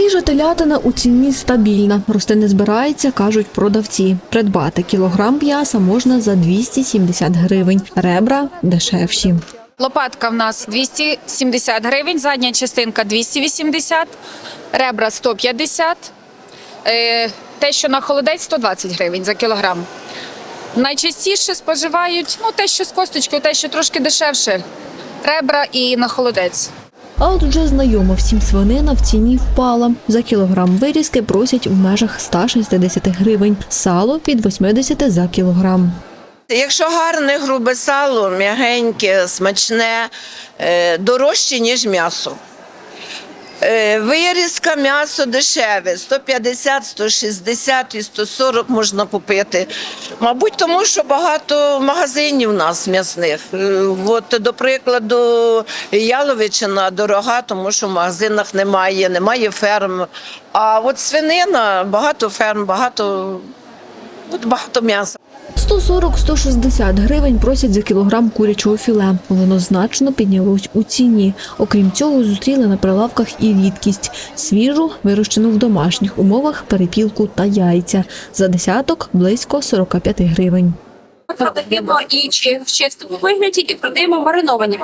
Свіжа телятина у ціні стабільна. Рости не збирається, кажуть продавці. Придбати кілограм м'яса можна за 270 гривень. Ребра дешевші. Лопатка в нас 270 гривень, задня частинка 280, ребра 150, е, те, що на холодець 120 гривень за кілограм. Найчастіше споживають ну, те, що з косточкою, те, що трошки дешевше. Ребра і на холодець. А от вже знайома всім свинина в ціні впала. За кілограм вирізки просять в межах 160 гривень. Сало від 80 за кілограм. Якщо гарне грубе сало, м'ягеньке, смачне, е, дорожче, ніж м'ясо. Е, Вирізка м'ясо дешеве, 150, 160 і 140 можна купити. Мабуть, тому що багато магазинів у нас м'ясних. Е, От, до прикладу, яловичина дорога, тому що в магазинах немає, немає ферм. А от свинина, багато ферм, багато, от багато м'яса. 140-160 гривень просять за кілограм курячого філе. Воно значно піднялось у ціні. Окрім цього, зустріли на прилавках і рідкість – свіжу, вирощену в домашніх умовах, перепілку та яйця. За десяток – близько 45 гривень. Продаємо і чи в чистому вигляді, і продаємо мариновані.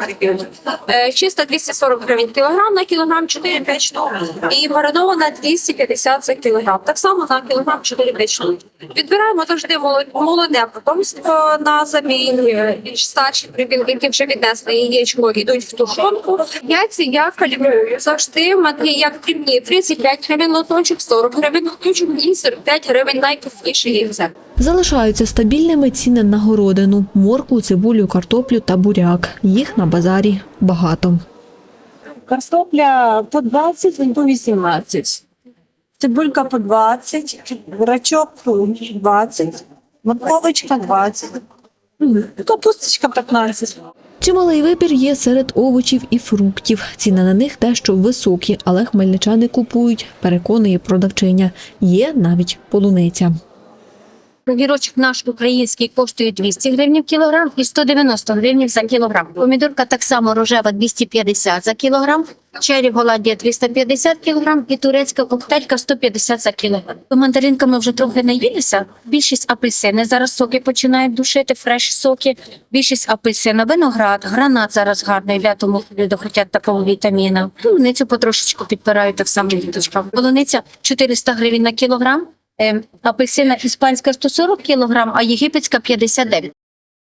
Е, Чиста 240 гривень кілограм, на кілограм 4-5 штук. І маринована 250 за кілограм. Так само на кілограм 4-5 штук. Відбираємо завжди молод- молоде потомство на заміні. Більш старші прибілки, які вже віднесли яєчко, йдуть в тушонку. Яйці я калібрую завжди. Матки як дрібні 35 гривень лоточок, 40 гривень лоточок і 45 гривень найкрупніше яйце. Залишаються стабільними ціни на городину – моркву, цибулю, картоплю та буряк. Їх на базарі багато. Картопля по 20, по 18. Цибулька по 20, рачок по 20, морковочка 20, капусточка 15. Чималий вибір є серед овочів і фруктів. Ціни на них дещо високі, але хмельничани купують, переконує продавчиня. Є навіть полуниця. Огірочок наш український коштує 200 гривень кілограм і 190 гривень за кілограм. Помідорка так само рожева 250 за кілограм, чері Голландія 350 кілограм і турецька коктейлька 150 за кілограм. Мандаринками вже трохи наїлися. Більшість апельсини зараз соки починають душити, фреш соки. Більшість апельсина, виноград, гранат зараз гарний, лятому люди хочуть такого вітаміна. Полуницю потрошечку підпирають так само діточкам. Полуниця 400 гривень на кілограм. Е, Апельсина іспанська 140 кг, а єгипетська 59.